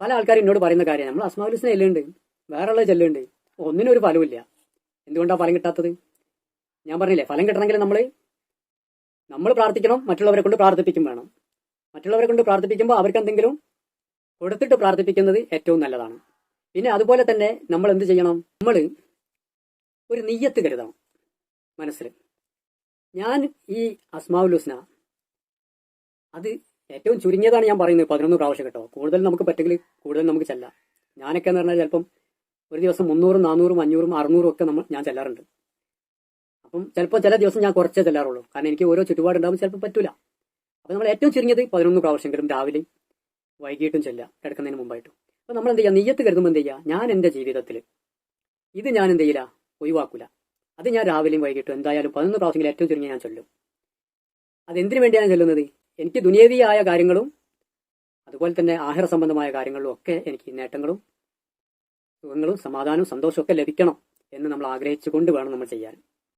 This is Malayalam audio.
പല ആൾക്കാരും എന്നോട് പറയുന്ന കാര്യം നമ്മൾ അസ്മാവുലിസിനെ ചെല്ലുണ്ട് വേറെ ഉള്ള ചെല്ലുണ്ട് ഒന്നിനും ഒരു ഫലമില്ല എന്തുകൊണ്ടാണ് ഫലം കിട്ടാത്തത്? ഞാൻ പറഞ്ഞില്ലേ ഫലം കിട്ടണമെങ്കിൽ നമ്മൾ നമ്മൾ പ്രാർത്ഥിക്കണം മറ്റുള്ളവരെ കൊണ്ട് പ്രാർത്ഥിപ്പിക്കും വേണം. മറ്റുള്ളവരെ കൊണ്ട് പ്രാർത്ഥിപ്പിക്കുമ്പോൾ അവർക്ക് എന്തെങ്കിലും കൊടുത്തിട്ട് പ്രാർത്ഥിപ്പിക്കുന്നത് ഏറ്റവും നല്ലതാണ്. പിന്നെ അതുപോലെ തന്നെ നമ്മൾ എന്ത് ചെയ്യണം? നമ്മൾ ഒരു നെയ്യത്ത് കരുതണം മനസ്സിൽ ഞാൻ ഈ അസ്മാവുൽ ഹുസ്ന അത് ഏറ്റവും ചുരുങ്ങിയതാണ് ഞാൻ പറയുന്നത് പതിനൊന്ന് പ്രാവശ്യം കേട്ടോ. കൂടുതൽ നമുക്ക് പറ്റെങ്കിൽ കൂടുതൽ നമുക്ക് ചെല്ലാം. ഞാനൊക്കെ എന്ന് പറഞ്ഞാൽ ചിലപ്പം ഒരു ദിവസം മുന്നൂറും നാനൂറും അഞ്ഞൂറും അറുന്നൂറും ഒക്കെ നമ്മൾ ഞാൻ ചെല്ലാറുണ്ട്. അപ്പം ചിലപ്പോൾ ചില ദിവസം ഞാൻ കുറച്ചേ ചെല്ലാറുള്ളൂ. കാരണം എനിക്ക് ഓരോ ചുറ്റുപാടുണ്ടാകും ചിലപ്പോൾ പറ്റൂല. അപ്പം നമ്മൾ ഏറ്റവും ചുരുങ്ങിയത് പതിനൊന്ന് പ്രാവശ്യമെങ്കിലും രാവിലെ വൈകിട്ടും ചെല്ലാം കിടക്കുന്നതിന് മുമ്പായിട്ടും. അപ്പം നമ്മൾ എന്ത് ചെയ്യുക? നെയ്യത്ത് കരുതുമ്പോൾ എന്ത് ചെയ്യുക? ഞാൻ എന്റെ ജീവിതത്തിൽ ഇത് ഞാൻ എന്ത് ചെയ്യില്ല? ഒഴിവാക്കൂല. അത് ഞാൻ രാവിലെയും വൈകിട്ടും എന്തായാലും പതിനൊന്ന് പ്രാവശ്യമെങ്കിലും ഏറ്റവും ചുരുങ്ങിയ ഞാൻ ചൊല്ലും. അതെന്തിനു വേണ്ടിയാണ് ചൊല്ലുന്നത്? എനിക്ക് ദുനിയവിയായ കാര്യങ്ങളും അതുപോലെ തന്നെ ആഹാര സംബന്ധമായ കാര്യങ്ങളിലും ഒക്കെ എനിക്ക് നേട്ടങ്ങളും സുഖങ്ങളും സമാധാനവും സന്തോഷവും ഒക്കെ ലഭിക്കണം എന്ന് നമ്മൾ ആഗ്രഹിച്ചുകൊണ്ട് വേണം നമ്മൾ ചെയ്യാൻ.